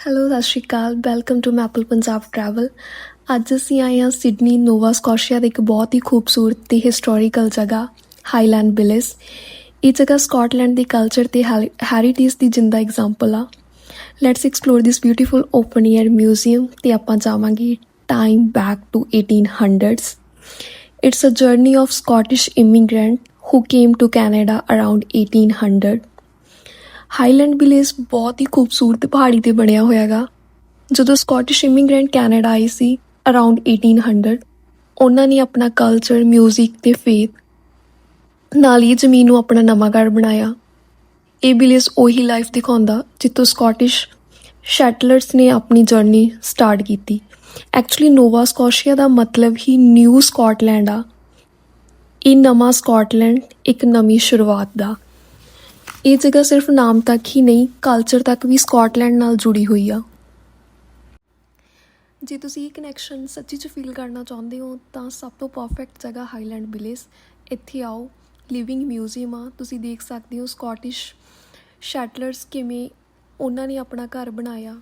Hello ਸਤਿ ਸ਼੍ਰੀ ਅਕਾਲ। Welcome to maple Punjab travel ਅੱਜ ਅਸੀਂ ਆਏ ਹਾਂ ਸਿਡਨੀ ਨੋਵਾ ਸਕੋਸ਼ੀਆ ਦੇ ਇੱਕ ਬਹੁਤ ਹੀ ਖੂਬਸੂਰਤ ਤੇ ਹਿਸਟੋਰੀਕਲ ਜਗ੍ਹਾ ਹਾਈਲੈਂਡ ਵਿਲੇਜ ਇਹ ਜਗ੍ਹਾ ਸਕਾਟਲੈਂਡ ਦੀ ਕਲਚਰ ਤੇ ਹੈਰੀਟੇਜ ਦੀ ਜਿੰਦਾ ਐਗਜ਼ਾਮਪਲ ਆ। Let's explore this beautiful open air museum ਤੇ ਆਪਾਂ ਜਾਵਾਂਗੇ time back to 1800s it's a journey of Scottish immigrant who came to Canada around 1800 highland village ਬਹੁਤ ਹੀ ਖੂਬਸੂਰਤ ਪਹਾੜੀ ਤੇ ਬਣਿਆ ਹੋਇਆ ਹੈਗਾ ਜਦੋਂ ਸਕਾਟਿਸ਼ ਇਮੀਗ੍ਰੈਂਟ ਕੈਨੇਡਾ ਆਏ ਸੀ ਅਰਾਊਂਡ 1800 ਉਹਨਾਂ ਨੇ ਆਪਣਾ ਕਲਚਰ 뮤직 ਤੇ ਫੇਥ ਨਾਲ ਹੀ ਜ਼ਮੀਨ ਨੂੰ ਆਪਣਾ ਨਵਾਂ ਘਰ ਬਣਾਇਆ। ਇਹ ਵਿਲੇਜ ਉਹੀ ਲਾਈਫ ਦਿਖਾਉਂਦਾ ਜਿੱਥੋਂ ਸਕਾਟਿਸ਼ ਸ਼ੈਟਲਰਸ ਨੇ ਆਪਣੀ ਜਰਨੀ ਸਟਾਰਟ ਕੀਤੀ। ਐਕਚੁਅਲੀ ਨੋਵਾ ਸਕੋਸ਼ੀਆ ਦਾ ਮਤਲਬ ਹੀ ਨਿਊ ਸਕਾਟਲੈਂਡ ਆ। ਇਹ ਨਵਾਂ ਸਕਾਟਲੈਂਡ ਇੱਕ ਨਵੀਂ ਸ਼ੁਰੂਆਤ ਦਾ। ਇਹ ਜਗ੍ਹਾ ਸਿਰਫ ਨਾਮ ਤੱਕ ਹੀ ਨਹੀਂ ਕਲਚਰ ਤੱਕ ਵੀ ਸਕਾਟਲੈਂਡ ਨਾਲ ਜੁੜੀ ਹੋਈ ਆ। ਜੇ ਤੁਸੀਂ ਇਹ ਕਨੈਕਸ਼ਨ ਸੱਚੀ ਚ ਫੀਲ ਕਰਨਾ ਚਾਹੁੰਦੇ ਹੋ, ਤਾਂ ਸਭ ਤੋਂ ਪਰਫੈਕਟ ਜਗ੍ਹਾ ਹਾਈਲੈਂਡ ਵਿਲੇਜ ਇੱਥੇ ਆਓ ਲਿਵਿੰਗ ਮਿਊਜ਼ੀਅਮ ਆ, ਤੁਸੀਂ ਦੇਖ ਸਕਦੇ ਹੋ ਸਕਾਟਿਸ਼ ਸ਼ੈਟਲਰਸ ਕਿਵੇਂ ਉਹਨਾਂ ਨੇ ਆਪਣਾ ਘਰ ਬਣਾਇਆ,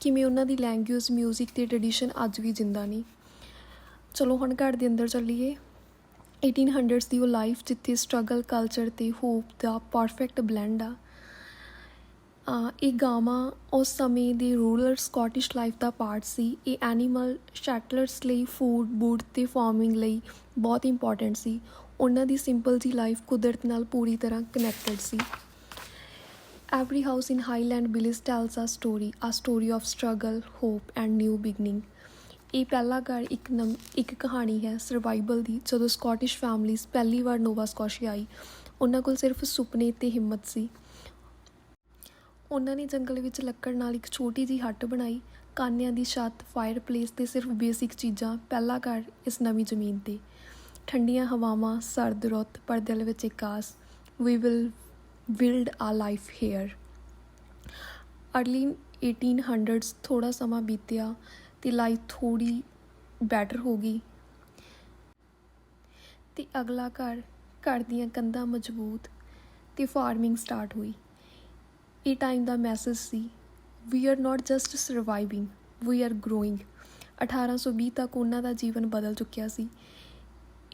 ਕਿਵੇਂ ਉਹਨਾਂ ਦੀ ਲੈਂਗੁਏਜ ਮਿਊਜ਼ਿਕ ਤੇ ਟ੍ਰੈਡੀਸ਼ਨ ਅੱਜ ਵੀ ਜਿੰਦਾ ਨਹੀਂ ਚਲੋ ਹੁਣ ਘਰ ਦੇ ਅੰਦਰ ਚੱਲੀਏ। 1800s ਦੀ ਉਹ ਲਾਈਫ ਜਿੱਥੇ ਸਟਰਗਲ ਕਲਚਰ ਤੇ ਹੋਪ ਦਾ ਪਰਫੈਕਟ ਬਲੈਂਡ ਆ। ਇਹ ਗਾਵਾਂ ਉਸ ਸਮੇਂ ਦੀ ਰੂਰਲ ਸਕਾਟਿਸ਼ ਲਾਈਫ ਦਾ ਪਾਰਟ ਸੀ। ਇਹ ਐਨੀਮਲ ਸ਼ੈਟਲਰਸ ਲਈ ਫੂਡ ਬੂਟ ਤੇ ਫਾਰਮਿੰਗ ਲਈ ਬਹੁਤ ਇੰਪੋਰਟੈਂਟ ਸੀ। ਉਹਨਾਂ ਦੀ ਸਿੰਪਲ ਜੀ ਲਾਈਫ ਕੁਦਰਤ ਨਾਲ ਪੂਰੀ ਤਰ੍ਹਾਂ ਕਨੈਕਟਡ ਸੀ। Every house in Highland village tells a story a story of struggle hope and new beginning ਇਹ ਪਹਿਲਾ ਘਰ ਇੱਕ ਨਮ, ਇੱਕ ਕਹਾਣੀ ਹੈ ਸਰਵਾਈਵਲ ਦੀ, ਜਦੋਂ ਸਕਾਟਿਸ਼ ਫੈਮਲੀਜ਼ ਪਹਿਲੀ ਵਾਰ ਨੋਵਾ ਸਕੋਸ਼ੀਆ ਆਈ। ਉਹਨਾਂ ਕੋਲ ਸਿਰਫ ਸੁਪਨੇ ਤੇ ਹਿੰਮਤ ਸੀ। ਉਹਨਾਂ ਨੇ ਜੰਗਲ ਵਿੱਚ ਲੱਕੜ ਨਾਲ ਇੱਕ ਛੋਟੀ ਜਿਹੀ ਹੱਟ ਬਣਾਈ। ਕਾਨਿਆਂ ਦੀ ਛੱਤ ਫਾਇਰਪਲੇਸ ਤੇ ਸਿਰਫ ਬੇਸਿਕ ਚੀਜ਼ਾਂ, ਪਹਿਲਾ ਘਰ ਇਸ ਨਵੀਂ ਜ਼ਮੀਨ ਤੇ। ਠੰਡੀਆਂ ਹਵਾਵਾਂ, ਸਰਦ ਰੁੱਤ ਪਰ ਦਿਲ ਵਿੱਚ ਇੱਕ ਆਸ। We will build a life here early 1800s ਥੋੜਾ ਸਮਾਂ ਬੀਤਿਆ। ਤੇ ਲਾਈਫ ਥੋੜੀ ਬੈਟਰ ਹੋ ਗਈ। ਤੇ ਅਗਲਾ ਘਰ ਘਰ ਦੀਆਂ ਕੰਧਾਂ ਮਜ਼ਬੂਤ ਤੇ ਫਾਰਮਿੰਗ ਸਟਾਰਟ ਹੋਈ। ਇਹ ਟਾਈਮ ਦਾ message C we are not just surviving we are growing 1820 ਤੱਕ ਉਹਨਾਂ ਦਾ ਜੀਵਨ ਬਦਲ ਚੁੱਕਿਆ ਸੀ।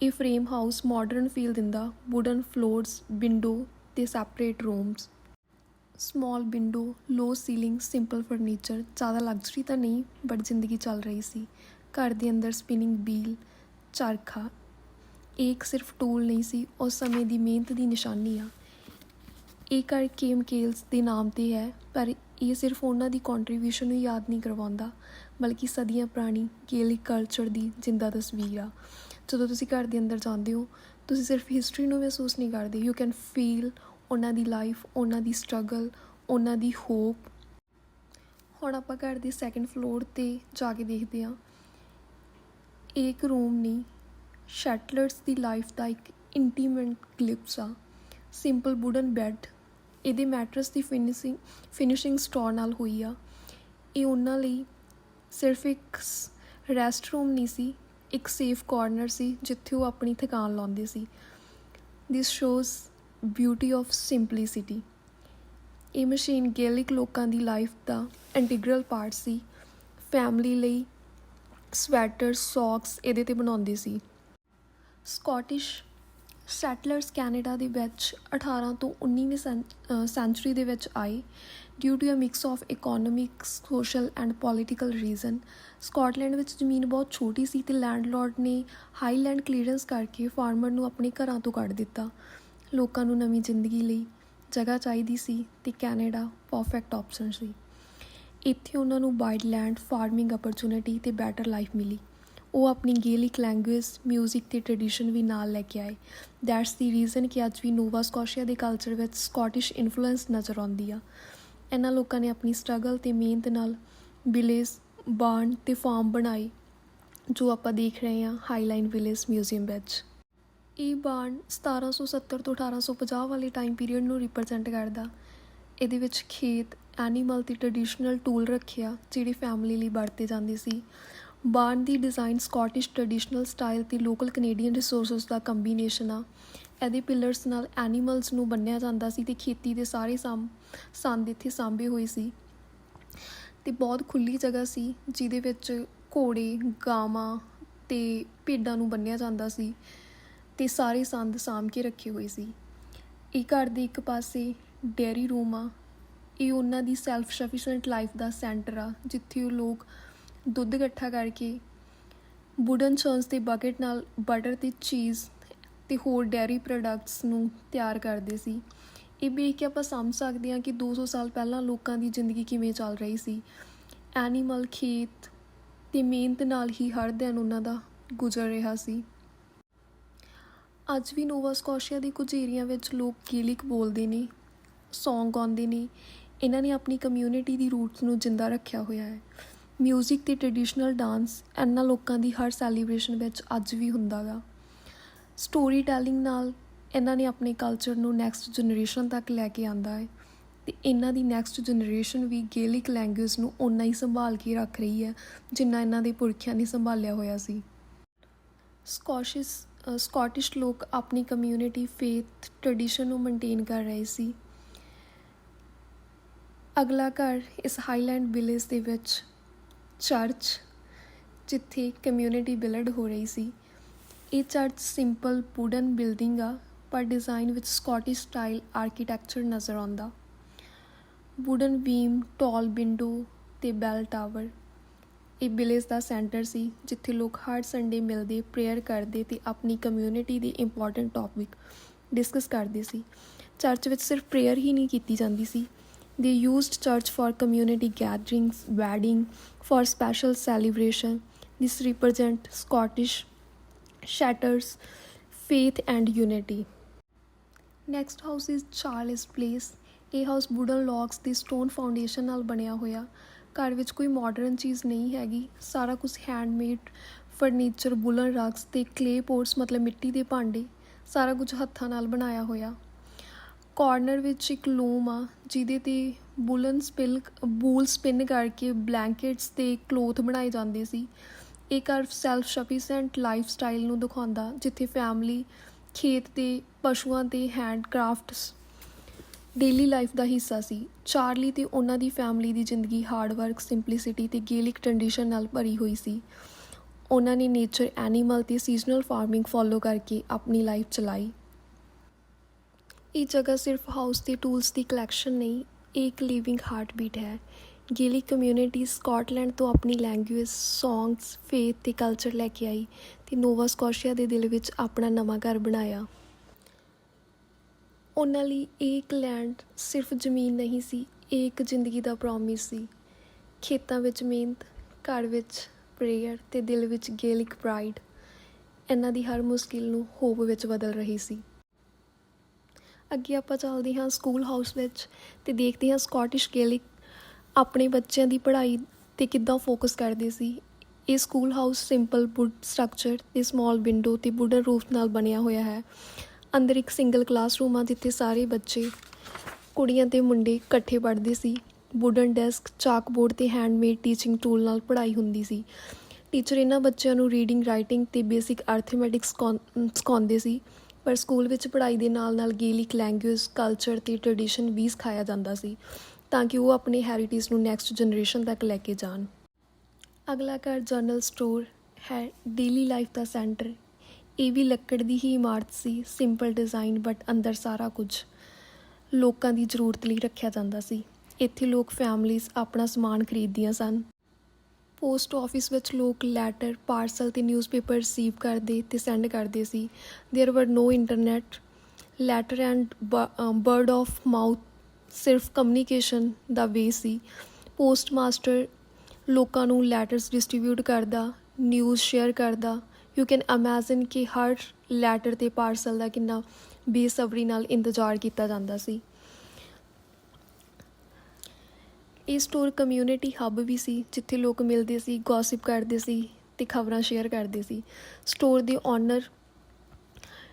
ਇਹ ਫਰੇਮ ਹਾਊਸ ਮਾਡਰਨ ਫੀਲ ਦਿੰਦਾ ਵੁਡਨ ਫਲੋਰਸ ਵਿੰਡੋ ਤੇ separate rooms small window low ceiling simple furniture ਜ਼ਿਆਦਾ ਲਗਜ਼ਰੀ ਤਾਂ ਨਹੀਂ ਬਟ ਜ਼ਿੰਦਗੀ ਚੱਲ ਰਹੀ ਸੀ ਘਰ ਦੇ ਅੰਦਰ ਸਪਿਨਿੰਗ ਬੀਲ ਚਰਖਾ ਇਹ ਇੱਕ ਸਿਰਫ ਟੂਲ ਨਹੀਂ ਸੀ ਉਸ ਸਮੇਂ ਦੀ ਮਿਹਨਤ ਦੀ ਨਿਸ਼ਾਨੀ ਆ ਇਹ ਘਰ ਕੇਮ ਕੇਲਸ ਦੇ ਨਾਮ ਤੇ ਹੈ ਪਰ ਇਹ ਸਿਰਫ ਉਹਨਾਂ ਦੀ ਕੰਟਰੀਬਿਊਸ਼ਨ ਨੂੰ ਯਾਦ ਨਹੀਂ ਕਰਵਾਉਂਦਾ ਬਲਕਿ ਸਦੀਆਂ ਪੁਰਾਣੀ ਗੇਲਿਕ ਕਲਚਰ ਦੀ ਜਿੰਦਾ ਤਸਵੀਰ ਆ ਜਦੋਂ ਤੁਸੀਂ ਘਰ ਦੇ ਅੰਦਰ ਜਾਂਦੇ ਹੋ ਤੁਸੀਂ ਸਿਰਫ ਹਿਸਟਰੀ ਨੂੰ ਮਹਿਸੂਸ ਨਹੀਂ ਕਰਦੇ ਯੂ ਕੈਨ ਫੀਲ ਉਹਨਾਂ ਦੀ ਲਾਈਫ ਉਹਨਾਂ ਦੀ ਸਟਰਗਲ ਉਹਨਾਂ ਦੀ ਹੋਪ ਹੁਣ ਆਪਾਂ ਘਰ ਦੇ ਸੈਕੰਡ ਫਲੋਰ ਤੇ ਜਾ ਕੇ ਦੇਖਦੇ ਹਾਂ। ਇਹ ਇੱਕ ਰੂਮ ਨਹੀਂ ਸ਼ੈਟਲਰਸ ਦੀ ਲਾਈਫ ਦਾ ਇੱਕ ਇੰਟੀਮੇਟ ਕਲਿਪਸ ਆ। ਸਿੰਪਲ ਵੁਡਨ ਬੈੱਡ ਇਹਦੇ ਮੈਟਰਸ ਦੀ ਫਿਨਿਸ਼ਿੰਗ ਫਿਨਿਸ਼ਿੰਗ ਸਟੋਰ ਨਾਲ ਹੋਈ ਆ। ਇਹ ਉਹਨਾਂ ਲਈ ਸਿਰਫ ਇੱਕ ਰੈਸਟ ਰੂਮ ਨਹੀਂ ਸੀ, ਇੱਕ ਸੇਫ ਕਾਰਨਰ ਸੀ, ਜਿੱਥੇ ਉਹ ਆਪਣੀ ਥਕਾਨ ਲਾਉਂਦੇ ਸੀ। This shows beauty of simplicity ਇਹ ਮਸ਼ੀਨ ਗੈਲਿਕ ਲੋਕਾਂ ਦੀ ਲਾਈਫ ਦਾ ਇੰਟੀਗਰਲ ਪਾਰਟ ਸੀ। ਫੈਮਿਲੀ ਲਈ ਸਵੈਟਰ ਸੌਕਸ ਇਹਦੇ ਤੇ ਬਣਾਉਂਦੇ ਸੀ। ਸਕਾਟਿਸ਼ ਸੈਟਲਰਸ ਕੈਨੇਡਾ ਦੇ ਵਿੱਚ 18 ਤੋਂ 19ਵੀਂ ਸੈਂਚਰੀ ਦੇ ਵਿੱਚ ਆਏ। Due to a mix of economic social and political reason Scotland ਵਿੱਚ ਜ਼ਮੀਨ ਬਹੁਤ ਛੋਟੀ ਸੀ ਤੇ ਲੈਂਡਲੋਰਡ ਨੇ ਹਾਈਲੈਂਡ ਕਲੀਅਰੈਂਸ ਕਰਕੇ ਫਾਰਮਰ ਨੂੰ ਆਪਣੇ ਘਰਾਂ ਤੋਂ ਕੱਢ ਦਿੱਤਾ। ਲੋਕਾਂ ਨੂੰ ਨਵੀਂ ਜ਼ਿੰਦਗੀ ਲਈ ਜਗ੍ਹਾ ਚਾਹੀਦੀ ਸੀ ਤੇ ਕੈਨੇਡਾ ਪਰਫੈਕਟ ਆਪਸ਼ਨ ਸੀ। ਇੱਥੇ ਉਹਨਾਂ ਨੂੰ ਵਾਈਡ ਲੈਂਡ ਫਾਰਮਿੰਗ ਅਪਰਚੂਨਿਟੀ ਤੇ ਬੈਟਰ ਲਾਈਫ ਮਿਲੀ। ਉਹ ਆਪਣੀ ਗੇਲਿਕ ਲੈਂਗੁਏਜ 뮤직 ਤੇ ਟ੍ਰੈਡੀਸ਼ਨ ਵੀ ਨਾਲ ਲੈ ਕੇ ਆਏ। ਦੈਟਸ ਦੀ ਰੀਜ਼ਨ ਕਿ ਅੱਜ ਵੀ ਨੋਵਾ ਸਕੋਸ਼ੀਆ ਦੇ ਕਲਚਰ ਵਿੱਚ ਸਕਾਟਿਸ਼ ਇਨਫਲੂਐਂਸ ਨਜ਼ਰ ਆਉਂਦੀ ਆ। ਇਹਨਾਂ ਲੋਕਾਂ ਨੇ ਆਪਣੀ ਸਟਰਗਲ ਤੇ ਮਿਹਨਤ ਨਾਲ ਵਿਲੇਜ ਬਾਰਨ ਤੇ ਫਾਰਮ ਬਣਾਏ, ਜੋ ਆਪਾਂ ਦੇਖ ਰਹੇ ਹਾਂ ਹਾਈਲਾਈਨ ਵਿਲੇਜ ਮਿਊਜ਼ੀਅਮ ਵਿੱਚ। ਇਹ ਬਾਰਨ 1770 ਤੋਂ 1850 ਵਾਲੇ ਟਾਈਮ ਪੀਰੀਅਡ ਨੂੰ ਰਿਪਰੈਜ਼ੈਂਟ ਕਰਦਾ। ਇਹਦੇ ਵਿੱਚ ਖੇਤ ਐਨੀਮਲ ਤੇ ਟ੍ਰੈਡੀਸ਼ਨਲ ਟੂਲ ਰੱਖਿਆ, ਜਿਹੜੇ ਫੈਮਿਲੀ ਲਈ ਵਰਤੇ ਜਾਂਦੇ ਸੀ। ਬਾਣ ਦੀ ਡਿਜ਼ਾਈਨ ਸਕਾਟਿਸ਼ ਟ੍ਰੈਡੀਸ਼ਨਲ ਸਟਾਈਲ ਤੇ ਲੋਕਲ ਕੈਨੇਡੀਅਨ ਰਿਸੋਰਸਸ ਦਾ ਕੰਬੀਨੇਸ਼ਨ ਆ। ਇਹਦੇ ਪਿਲਰਸ ਨਾਲ ਐਨੀਮਲਸ ਨੂੰ ਬੰਨਿਆ ਜਾਂਦਾ ਸੀ ਤੇ ਖੇਤੀ ਦੇ ਸਾਰੇ ਸਾਮ, ਸੰਦ ਇੱਥੇ ਸਾਂਭੇ ਹੋਏ ਸੀ। ਤੇ ਬਹੁਤ ਖੁੱਲੀ ਜਗ੍ਹਾ ਸੀ, ਜਿਹਦੇ ਵਿੱਚ ਘੋੜੇ, ਗਾਵਾਂ ਤੇ ਭੇਡਾਂ ਨੂੰ ਬੰਨਿਆ ਜਾਂਦਾ ਸੀ। ਤੇ ਸਾਰੇ ਸੰਦ ਸਾਂਭ ਕੇ ਰੱਖੇ ਹੋਏ ਸੀ। ਇਹ ਘਰ ਦੇ ਇੱਕ ਪਾਸੇ ਡੇਅਰੀ ਰੂਮ ਆ। ਇਹ ਉਹਨਾਂ ਦੀ ਸੈਲਫ ਸਫੀਸ਼ੀਐਂਟ ਲਾਈਫ ਦਾ ਸੈਂਟਰ ਆ, ਜਿੱਥੇ ਉਹ ਲੋਕ ਦੁੱਧ ਇਕੱਠਾ ਕਰਕੇ ਵੁਡਨ ਚਰਨਸ ਦੇ ਬਕਟ ਨਾਲ ਬਟਰ ਤੇ ਚੀਜ਼ ਤੇ ਹੋਰ ਡੈਰੀ ਪ੍ਰੋਡਕਟਸ ਨੂੰ ਤਿਆਰ ਕਰਦੇ ਸੀ। ਇਹ ਵੇਖ ਕੇ ਆਪਾਂ ਸਮਝ ਸਕਦੇ ਹਾਂ ਕਿ 200 ਸਾਲ ਪਹਿਲਾਂ ਲੋਕਾਂ ਦੀ ਜ਼ਿੰਦਗੀ ਕਿਵੇਂ ਚੱਲ ਰਹੀ ਸੀ। ਐਨੀਮਲ ਖੇਤ ਤੇ ਮਿਹਨਤ ਨਾਲ ਹੀ ਹਰ ਦਿਨ ਉਹਨਾਂ ਦਾ ਗੁਜ਼ਰ ਰਿਹਾ ਸੀ। ਅੱਜ ਵੀ ਨੋਵਾ ਸਕੋਸ਼ੀਆ ਦੇ ਕੁਝ ਏਰੀਆ ਵਿੱਚ ਲੋਕ ਗੇਲਿਕ ਬੋਲਦੇ ਨੇ ਸੌਂਗ ਗਾਉਂਦੇ ਨੇ। ਇਹਨਾਂ ਨੇ ਆਪਣੀ ਕਮਿਊਨਿਟੀ ਦੀ ਰੂਟਸ ਨੂੰ ਜਿੰਦਾ ਰੱਖਿਆ ਹੋਇਆ ਹੈ। ਮਿਊਜ਼ਿਕ ਤੇ ਟ੍ਰੈਡੀਸ਼ਨਲ ਡਾਂਸ ਇਹਨਾਂ ਲੋਕਾਂ ਦੀ ਹਰ ਸੈਲੀਬ੍ਰੇਸ਼ਨ ਵਿੱਚ ਅੱਜ ਵੀ ਹੁੰਦਾ ਗਾ। ਸਟੋਰੀ ਟੈਲਿੰਗ ਨਾਲ ਇਹਨਾਂ ਨੇ ਆਪਣੇ ਕਲਚਰ ਨੂੰ ਨੈਕਸਟ ਜਨਰੇਸ਼ਨ ਤੱਕ ਲੈ ਕੇ ਆਂਦਾ ਹੈ ਤੇ ਇਹਨਾਂ ਦੀ ਨੈਕਸਟ ਜਨਰੇਸ਼ਨ ਵੀ ਗੇਲਿਕ ਲੈਂਗੁਏਜ ਨੂੰ ਓਨਾ ਹੀ ਸੰਭਾਲ ਕੇ ਰੱਖ ਰਹੀ ਹੈ ਜਿੰਨਾ ਇਹਨਾਂ ਦੇ ਪੁਰਖਿਆਂ ਨੇ ਸੰਭਾਲਿਆ ਹੋਇਆ ਸੀ। ਸਕੌਸ਼ਿਸ ਸਕਾਟਿਸ਼ ਲੋਕ ਆਪਣੀ ਕਮਿਊਨਿਟੀ ਫੇਥ ਟ੍ਰੈਡੀਸ਼ਨ ਨੂੰ ਮੇਨਟੇਨ ਕਰ ਰਹੇ ਸੀ। ਅਗਲਾ ਘਰ ਇਸ ਹਾਈਲੈਂਡ ਵਿਲੇਜ ਦੇ ਵਿੱਚ ਚਰਚ ਜਿੱਥੇ ਕਮਿਊਨਿਟੀ ਬਿਲਡ ਹੋ ਰਹੀ ਸੀ। ਇਹ ਚਰਚ ਸਿੰਪਲ ਵੁਡਨ ਬਿਲਡਿੰਗ ਆ, ਪਰ ਡਿਜ਼ਾਈਨ ਵਿੱਚ ਸਕਾਟਿਸ਼ ਸਟਾਈਲ ਆਰਕੀਟੈਕਚਰ ਨਜ਼ਰ ਆਉਂਦਾ। ਵੁਡਨ ਬੀਮ ਟਾਲ ਵਿੰਡੋ ਤੇ ਬੈਲ ਟਾਵਰ ਇਹ ਵਿਲੇਜ ਦਾ ਸੈਂਟਰ ਸੀ ਜਿੱਥੇ ਲੋਕ ਹਰ ਸੰਡੇ ਮਿਲਦੇ ਪ੍ਰੇਅਰ ਕਰਦੇ ਤੇ ਆਪਣੀ ਕਮਿਊਨਿਟੀ ਦੇ ਇੰਪੋਰਟੈਂਟ ਟੌਪਿਕ ਡਿਸਕਸ ਕਰਦੇ ਸੀ ਚਰਚ ਵਿੱਚ ਸਿਰਫ ਪ੍ਰੇਅਰ ਹੀ ਨਹੀਂ ਕੀਤੀ ਜਾਂਦੀ ਸੀ they used church for community gatherings wedding for special celebration this represent Scottish settlers faith and unity next house is Charles place ਇਹ ਹਾਊਸ ਵੁਡਨ ਲੌਗਸ ਦੀ stone foundation ਨਾਲ ਬਣਿਆ ਹੋਇਆ ਘਰ ਵਿੱਚ ਕੋਈ ਮਾਡਰਨ ਚੀਜ਼ ਨਹੀਂ ਹੈਗੀ। ਸਾਰਾ ਕੁਝ ਹੈਂਡਮੇਡ ਫਰਨੀਚਰ ਬੁਲਨ ਰਗਸ ਤੇ ਕਲੇ ਪੋਟਸ ਮਤਲਬ ਮਿੱਟੀ ਦੇ ਭਾਂਡੇ, ਸਾਰਾ ਕੁਝ ਹੱਥਾਂ ਨਾਲ ਬਣਾਇਆ ਹੋਇਆ। ਕਾਰਨਰ ਵਿੱਚ ਇੱਕ ਲੂਮ ਆ, ਜਿਹਦੇ ਤੇ ਬੁਲਨ ਸਪਿਲ ਬੂਲ ਸਪਿਨ ਕਰਕੇ ਬਲੈਂਕਟਸ ਤੇ ਕਲੋਥ ਬਣਾਏ ਜਾਂਦੇ ਸੀ। ਇਹ ਘਰ ਸੈਲਫ ਸਫੀਸ਼ੀਐਂਟ ਲਾਈਫ ਸਟਾਈਲ ਨੂੰ ਦਿਖਾਉਂਦਾ, ਜਿੱਥੇ ਫੈਮਿਲੀ ਖੇਤ ਤੇ ਪਸ਼ੂਆਂ ਤੇ ਹੈਂਡ ਕਰਾਫਟਸ ਡੇਲੀ ਲਾਈਫ ਦਾ ਹਿੱਸਾ ਸੀ। ਚਾਰਲੀ ਤੇ ਉਹਨਾਂ ਦੀ ਫੈਮਿਲੀ ਦੀ ਜ਼ਿੰਦਗੀ ਹਾਰਡ ਵਰਕ ਸਿੰਪਲਿਸਿਟੀ ਤੇ ਗੇਲਿਕ ਟ੍ਰੈਡੀਸ਼ਨ ਨਾਲ ਭਰੀ ਹੋਈ ਸੀ। ਉਹਨਾਂ ਨੇ ਨੇਚਰ ਐਨੀਮਲ ਤੇ ਸੀਜ਼ਨਲ ਫਾਰਮਿੰਗ ਫੋਲੋ ਕਰਕੇ ਆਪਣੀ ਲਾਈਫ ਚਲਾਈ। ਇਹ ਜਗ੍ਹਾ ਸਿਰਫ ਹਾਊਸ ਦੇ ਟੂਲਸ ਦੀ ਕਲੈਕਸ਼ਨ ਨਹੀਂ ਇੱਕ ਲਿਵਿੰਗ ਹਾਰਟਬੀਟ ਹੈ। ਗੇਲਿਕ ਕਮਿਊਨਿਟੀ ਸਕਾਟਲੈਂਡ ਤੋਂ ਆਪਣੀ ਲੈਂਗੁਏਜ ਸੌਂਗਸ ਫੇਥ ਤੇ ਕਲਚਰ ਲੈ ਕੇ ਆਈ ਤੇ ਨੋਵਾ ਸਕੋਸ਼ੀਆ ਦੇ ਦਿਲ ਵਿੱਚ ਆਪਣਾ ਨਵਾਂ ਘਰ ਬਣਾਇਆ। ਉਹਨਾਂ ਲਈ ਇਹ ਇੱਕ ਲੈਂਡ ਸਿਰਫ ਜ਼ਮੀਨ ਨਹੀਂ ਸੀ ਇਹ ਇੱਕ ਜ਼ਿੰਦਗੀ ਦਾ ਪ੍ਰੋਮਿਸ ਸੀ। ਖੇਤਾਂ ਵਿੱਚ ਮਿਹਨਤ, ਘਰ ਵਿੱਚ ਪ੍ਰੇਅਰ ਤੇ ਦਿਲ ਵਿੱਚ ਗੇਲਿਕ ਪ੍ਰਾਈਡ ਇਹਨਾਂ ਦੀ ਹਰ ਮੁਸ਼ਕਿਲ ਨੂੰ ਹੋਪ ਵਿੱਚ ਬਦਲ ਰਹੀ ਸੀ। ਅੱਗੇ ਆਪਾਂ ਚੱਲਦੇ ਹਾਂ ਸਕੂਲ ਹਾਊਸ ਵਿੱਚ ਤੇ ਦੇਖਦੇ ਹਾਂ ਸਕਾਟਿਸ਼ ਗੇਲਿਕ ਆਪਣੇ ਬੱਚਿਆਂ ਦੀ ਪੜ੍ਹਾਈ ਤੇ ਕਿੱਦਾਂ ਫੋਕਸ ਕਰਦੇ ਸੀ। ਇਹ school house simple wood structure ਤੇ ਸਮਾਲ ਵਿੰਡੋ ਤੇ ਵੁਡਨ ਰੂਫ ਨਾਲ ਬਣਿਆ ਹੋਇਆ ਹੈ। ਅੰਦਰ ਇੱਕ ਸਿੰਗਲ ਕਲਾਸਰੂਮ ਆ ਜਿੱਥੇ ਸਾਰੇ ਬੱਚੇ, ਕੁੜੀਆਂ ਤੇ ਮੁੰਡੇ ਇਕੱਠੇ ਪੜ੍ਹਦੇ ਸੀ। ਵੁਡਨ ਡੈਸਕ ਚਾਕਬੋਰਡ ਤੇ ਹੈਂਡਮੇਡ ਟੀਚਿੰਗ ਟੂਲ ਨਾਲ ਪੜ੍ਹਾਈ ਹੁੰਦੀ ਸੀ। ਟੀਚਰ ਇਹਨਾਂ ਬੱਚਿਆਂ ਨੂੰ ਰੀਡਿੰਗ ਰਾਈਟਿੰਗ ਤੇ ਬੇਸਿਕ ਅਰਥਮੈਟਿਕਸ ਸਿਖਾਉਂਦੇ ਸੀ। ਪਰ ਸਕੂਲ ਵਿੱਚ ਪੜ੍ਹਾਈ ਦੇ ਨਾਲ-ਨਾਲ ਗੇਲਿਕ ਲੈਂਗੁਏਜ ਕਲਚਰ ਤੇ ਟ੍ਰੈਡੀਸ਼ਨ ਵੀ ਸਿਖਾਇਆ ਜਾਂਦਾ ਸੀ, ਤਾਂ ਕਿ ਉਹ ਆਪਣੇ ਹੈਰੀਟੇਜ ਨੂੰ ਨੈਕਸਟ ਜਨਰੇਸ਼ਨ ਤੱਕ ਲੈ ਕੇ ਜਾਣ। ਅਗਲਾ ਘਰ ਜਰਨਲ ਸਟੋਰ ਹੈ ਡੇਲੀ ਲਾਈਫ ਦਾ ਸੈਂਟਰ ਇਹ ਵੀ ਲੱਕੜ ਦੀ ਹੀ ਇਮਾਰਤ ਸੀ ਸਿੰਪਲ ਡਿਜ਼ਾਈਨ ਬਟ ਅੰਦਰ ਸਾਰਾ ਕੁਝ ਲੋਕਾਂ ਦੀ ਜ਼ਰੂਰਤ ਲਈ ਰੱਖਿਆ ਜਾਂਦਾ ਸੀ ਇੱਥੇ ਲੋਕ ਫੈਮਲੀਜ਼ ਆਪਣਾ ਸਮਾਨ ਖਰੀਦਦੀਆਂ ਸਨ ਪੋਸਟ ਆਫਿਸ ਵਿੱਚ ਲੋਕ ਲੈਟਰ ਪਾਰਸਲ ਤੇ ਨਿਊਜ਼ਪੇਪਰ ਰਿਸੀਵ ਕਰਦੇ ਤੇ ਸੈਂਡ ਕਰਦੇ ਸੀ there were no internet letter and word of mouth ਸਿਰਫ ਕਮਿਊਨੀਕੇਸ਼ਨ ਦਾ ਵੇ ਸੀ ਪੋਸਟ ਮਾਸਟਰ ਲੋਕਾਂ ਨੂੰ ਲੈਟਰਸ ਡਿਸਟ੍ਰੀਬਿਊਟ ਕਰਦਾ ਨਿਊਜ਼ ਸ਼ੇਅਰ ਕਰਦਾ ਯੂ ਕੈਨ ਇਮੇਜਿਨ ਕਿ ਹਰ ਲੈਟਰ ਤੇ ਪਾਰਸਲ ਦਾ ਕਿੰਨਾ ਬੇਸਬਰੀ ਨਾਲ ਇੰਤਜ਼ਾਰ ਕੀਤਾ ਜਾਂਦਾ ਸੀ। ਇਹ ਸਟੋਰ ਕਮਿਊਨਿਟੀ ਹੱਬ ਵੀ ਸੀ, ਜਿੱਥੇ ਲੋਕ ਮਿਲਦੇ ਸੀ ਗੌਸਿਪ ਕਰਦੇ ਸੀ ਤੇ ਖਬਰਾਂ ਸ਼ੇਅਰ ਕਰਦੇ ਸੀ। ਸਟੋਰ ਦੇ ਓਨਰ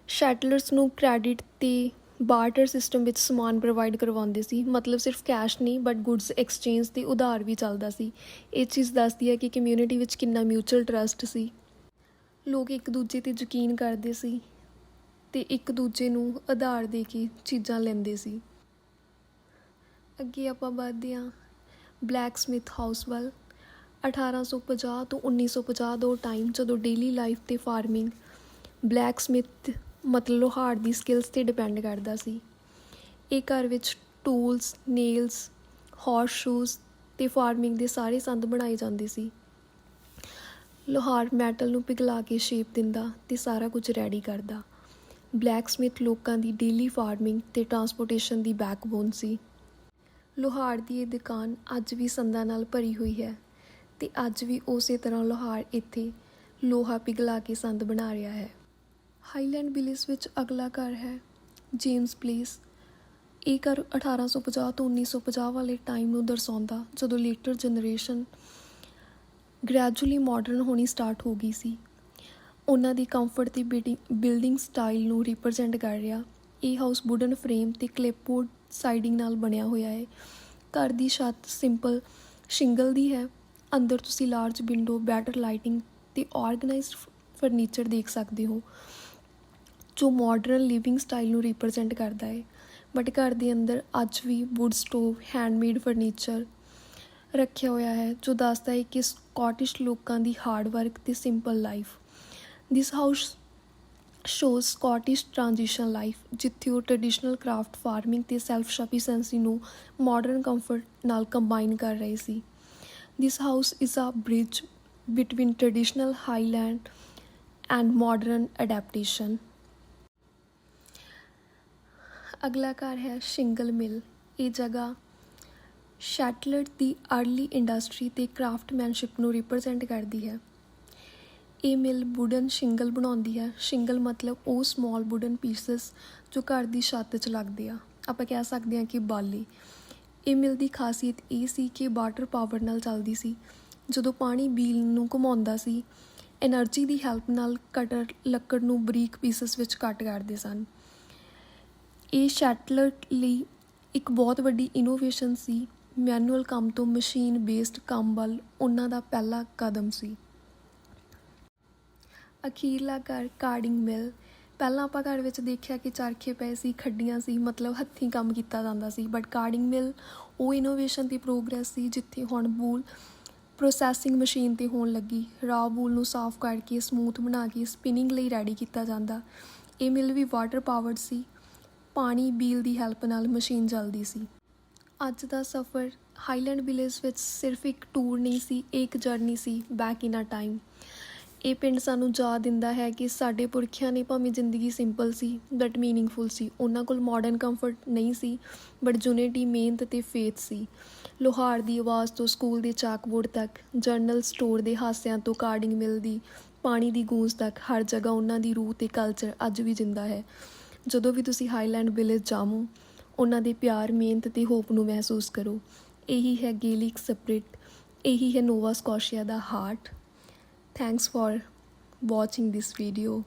ਸ਼ੈਟਲਰਸ ਨੂੰ ਕ੍ਰੈਡਿਟ ਤੇ ਬਾਰਟਰ ਸਿਸਟਮ ਵਿੱਚ ਸਮਾਨ ਪ੍ਰੋਵਾਈਡ ਕਰਵਾਉਂਦੇ ਸੀ। ਮਤਲਬ ਸਿਰਫ ਕੈਸ਼ ਨਹੀਂ ਬਟ ਗੁੱਡਸ ਐਕਸਚੇਂਜ ਤੇ ਉਧਾਰ ਵੀ ਚੱਲਦਾ ਸੀ। ਇਹ ਚੀਜ਼ ਦੱਸਦੀ ਹੈ ਕਿ ਕਮਿਊਨਿਟੀ ਵਿੱਚ ਕਿੰਨਾ ਮਿਊਚੁਅਲ ਟਰਸਟ ਸੀ। ਲੋਕ ਇੱਕ ਦੂਜੇ ਤੇ ਯਕੀਨ ਕਰਦੇ ਸੀ ਤੇ ਇੱਕ ਦੂਜੇ ਨੂੰ ਆਧਾਰ ਦੇ ਕੇ ਚੀਜ਼ਾਂ ਲੈਂਦੇ ਸੀ। ਅੱਗੇ ਆਪਾਂ ਵੱਧਦੇ ਹਾਂ। ਬਲੈਕ ਸਮਿਥ ਹਾਊਸ ਹਾਊਸਵੈਲ 1850 ਤੋਂ 1950 ਦਾ ਉਹ ਟਾਈਮ ਜਦੋਂ ਡੇਲੀ ਲਾਈਫ ਤੇ ਫਾਰਮਿੰਗ ਬਲੈਕ ਸਮਿਥ ਮਤਲਬ ਲੋਹਾਰ ਦੀ ਸਕਿੱਲਸ ਤੇ ਡਿਪੈਂਡ ਕਰਦਾ ਸੀ। ਇਹ ਘਰ ਵਿੱਚ ਟੂਲਸ ਨੇਲਸ ਹਾਰਸ ਸ਼ੂਜ਼ ਤੇ ਫਾਰਮਿੰਗ ਦੇ ਸਾਰੇ ਸੰਦ ਬਣਾਏ ਜਾਂਦੇ ਸੀ। ਲੋਹਾਰ ਮੈਟਲ ਨੂੰ ਪਿਘਲਾ ਕੇ ਸ਼ੇਪ ਦਿੰਦਾ ਤੇ ਸਾਰਾ ਕੁਝ ਰੈਡੀ ਕਰਦਾ। ਬਲੈਕਸਮਿਥ ਲੋਕਾਂ ਦੀ ਡੇਲੀ ਫਾਰਮਿੰਗ ਤੇ ਟਰਾਂਸਪੋਰਟੇਸ਼ਨ ਦੀ ਬੈਕਬੋਨ ਸੀ। ਲੋਹਾਰ ਦੀ ਇਹ ਦੁਕਾਨ ਅੱਜ ਵੀ ਸੰਦਾਂ ਨਾਲ ਭਰੀ ਹੋਈ ਹੈ ਤੇ ਅੱਜ ਵੀ ਉਸੇ ਤਰ੍ਹਾਂ ਲੋਹਾਰ ਇੱਥੇ ਲੋਹਾ ਪਿਘਲਾ ਕੇ ਸੰਦ ਬਣਾ ਰਿਹਾ ਹੈ। ਹਾਈਲੈਂਡ ਵਿਲੇਜ ਵਿੱਚ ਅਗਲਾ ਘਰ ਹੈ, ਜੇਮਸ ਪਲੇਸ। ਇਹ ਘਰ 1850 ਤੋਂ 1950 ਵਾਲੇ ਟਾਈਮ ਨੂੰ ਦਰਸਾਉਂਦਾ ਜਦੋਂ ਲੇਟਰ ਜਨਰੇਸ਼ਨ ਗ੍ਰੈਜੂਅਲੀ ਮਾਡਰਨ ਹੋਣੀ ਸਟਾਰਟ ਹੋ ਗਈ ਸੀ। ਉਹਨਾਂ ਦੀ ਕੰਫਰਟ ਤੇ ਬਿਲਡਿੰਗ ਸਟਾਈਲ ਨੂੰ ਰਿਪਰੈਜ਼ੈਂਟ ਕਰ ਰਿਹਾ। ਇਹ ਹਾਊਸ ਵੁਡਨ ਫਰੇਮ ਤੇ ਕਲਿਪਬੋਰਡ ਸਾਈਡਿੰਗ ਨਾਲ ਬਣਿਆ ਹੋਇਆ ਹੈ। ਘਰ ਦੀ ਛੱਤ ਸਿੰਪਲ ਸ਼ਿੰਗਲ ਦੀ ਹੈ। ਅੰਦਰ ਤੁਸੀਂ ਲਾਰਜ ਵਿੰਡੋ ਬੈਟਰ ਲਾਈਟਿੰਗ ਤੇ ਆਰਗੇਨਾਈਜ਼ਡ ਫਰਨੀਚਰ ਦੇਖ ਸਕਦੇ ਹੋ, ਜੋ ਮਾਡਰਨ ਲਿਵਿੰਗ ਸਟਾਈਲ ਨੂੰ ਰਿਪਰੈਜ਼ੈਂਟ ਕਰਦਾ ਹੈ। ਬਟ ਘਰ ਦੇ ਅੰਦਰ ਅੱਜ ਵੀ ਵੁੱਡ ਸਟੋਵ ਹੈਂਡਮੇਡ ਫਰਨੀਚਰ ਰੱਖਿਆ ਹੋਇਆ ਹੈ, ਜੋ ਦੱਸਦਾ ਹੈ ਕਿ ਸਕਾਟਿਸ਼ ਲੋਕਾਂ ਦੀ ਹਾਰਡ ਵਰਕ ਤੇ simple life this house shows Scottish transition life ਜਿੱਥੇ ਉਹ ਟ੍ਰੈਡੀਸ਼ਨਲ ਕਰਾਫਟ ਫਾਰਮਿੰਗ ਤੇ ਸੈਲਫ ਸਫੀਸ਼ੈਂਸੀ ਨੂੰ ਮਾਡਰਨ ਕੰਫਰਟ ਨਾਲ ਕੰਬਾਈਨ ਕਰ ਰਹੇ ਸੀ। This house is a bridge between traditional highland and modern adaptation ਅਗਲਾ ਘਰ ਹੈ ਸ਼ਿੰਗਲ ਮਿਲ ਇਹ ਜਗ੍ਹਾ ਸ਼ੈਟਲਟ ਦੀ ਅਰਲੀ ਇੰਡਸਟਰੀ ਤੇ ਕਰਾਫਟਮੈਨਸ਼ਿਪ ਨੂੰ ਰਿਪਰੈਜ਼ੈਂਟ ਕਰਦੀ ਹੈ। ਇਹ ਮਿਲ ਵੁਡਨ ਸ਼ਿੰਗਲ ਬਣਾਉਂਦੀ ਹੈ। ਸ਼ਿੰਗਲ ਮਤਲਬ ਉਹ ਸਮਾਲ ਵੁਡਨ ਪੀਸਸ ਜੋ ਘਰ ਦੀ ਛੱਤ 'ਚ ਲੱਗਦੇ ਆ। ਆਪਾਂ ਕਹਿ ਸਕਦੇ ਹਾਂ ਕਿ ਬਾਲੀ। ਇਹ ਮਿਲ ਦੀ ਖਾਸੀਅਤ ਇਹ ਸੀ ਕਿ ਵਾਟਰ ਪਾਵਰ ਨਾਲ ਚੱਲਦੀ ਸੀ। ਜਦੋਂ ਪਾਣੀ ਬੀਲ ਨੂੰ ਘੁਮਾਉਂਦਾ ਸੀ એનર્ਜੀ ਦੀ ਹੈਲਪ ਨਾਲ ਕਟਰ ਲੱਕੜ ਨੂੰ ਬਰੀਕ ਪੀਸਸ ਵਿੱਚ ਕੱਟ ਕਰਦੇ ਸਨ। ਇਹ ਸ਼ੈਟਲਟ ਲਈ ਇੱਕ ਬਹੁਤ ਵੱਡੀ ਇਨੋਵੇਸ਼ਨ ਸੀ। ਮੈਨੂਅਲ ਕੰਮ ਤੋਂ ਮਸ਼ੀਨ ਬੇਸਡ ਕੰਮ ਵੱਲ ਉਹਨਾਂ ਦਾ ਪਹਿਲਾ ਕਦਮ ਸੀ। ਅਖੀਰਲਾ ਘਰ ਕਾਰਡਿੰਗ ਮਿਲ। ਪਹਿਲਾਂ ਆਪਾਂ ਘਰ ਵਿੱਚ ਦੇਖਿਆ ਕਿ ਚਰਖੇ ਪਏ ਸੀ, ਖੱਡੀਆਂ ਸੀ, ਮਤਲਬ ਹੱਥੀਂ ਕੰਮ ਕੀਤਾ ਜਾਂਦਾ ਸੀ। ਬਟ ਕਾਰਡਿੰਗ ਮਿਲ, ਉਹ ਇਨੋਵੇਸ਼ਨ ਦੀ ਪ੍ਰੋਗਰੈਸ ਸੀ ਜਿੱਥੇ ਹੁਣ ਬੂਲ ਪ੍ਰੋਸੈਸਿੰਗ ਮਸ਼ੀਨ ਤੇ ਹੋਣ ਲੱਗੀ। ਰਾਹ ਬੂਲ ਨੂੰ ਸਾਫ਼ ਕਰਕੇ ਸਮੂਥ ਬਣਾ ਕੇ ਸਪਿਨਿੰਗ ਲਈ ਰੈਡੀ ਕੀਤਾ ਜਾਂਦਾ। ਇਹ ਮਿਲ ਵੀ ਵਾਟਰ ਪਾਵਰਡ ਸੀ। ਪਾਣੀ ਬੀਲ ਦੀ ਹੈਲਪ ਨਾਲ ਮਸ਼ੀਨ ਚੱਲਦੀ ਸੀ। ਅੱਜ ਦਾ ਸਫ਼ਰ ਹਾਈਲੈਂਡ ਵਿਲੇਜ ਵਿੱਚ ਸਿਰਫ ਇੱਕ ਟੂਰ ਨਹੀਂ ਸੀ ਇੱਕ ਜਰਨੀ ਸੀ ਬੈਕ ਇਨ ਆ ਟਾਈਮ ਇਹ ਪਿੰਡ ਸਾਨੂੰ ਯਾਦ ਦਿੰਦਾ ਹੈ ਕਿ ਸਾਡੇ ਪੁਰਖਿਆਂ ਨੇ ਭਾਵੇਂ ਜ਼ਿੰਦਗੀ ਸਿੰਪਲ ਸੀ ਬਟ ਮੀਨਿੰਗਫੁਲ ਸੀ। ਉਹਨਾਂ ਕੋਲ ਮਾਡਰਨ ਕੰਫਰਟ ਨਹੀਂ ਸੀ ਬਟ ਯੂਨਿਟੀ ਮਿਹਨਤ ਤੇ ਫੇਥ ਸੀ। ਲੋਹਾਰ ਦੀ ਆਵਾਜ਼ ਤੋਂ ਸਕੂਲ ਦੇ ਚਾਕਬੋਰਡ ਤੱਕ ਜਰਨਲ ਸਟੋਰ ਦੇ ਹਾਸਿਆਂ ਤੋਂ ਕਾਰਡਿੰਗ ਮਿਲ ਦੀ ਪਾਣੀ ਦੀ ਗੂੰਜ ਤੱਕ, ਹਰ ਜਗ੍ਹਾ ਉਹਨਾਂ ਦੀ ਰੂਹ ਤੇ ਕਲਚਰ ਅੱਜ ਵੀ ਜਿੰਦਾ ਹੈ। ਜਦੋਂ ਵੀ ਤੁਸੀਂ ਹਾਈਲੈਂਡ ਵਿਲੇਜ ਜਾਵੋ ਉਹਨਾਂ ਦੇ ਪਿਆਰ, ਮਿਹਨਤ ਤੇ ਹੋਪ ਨੂੰ ਮਹਿਸੂਸ ਕਰੋ। ਇਹੀ ਹੈ ਗੇਲਿਕ ਸਪਰਿਟ, ਇਹੀ ਹੈ Nova Scotia the heart. Thanks for watching this video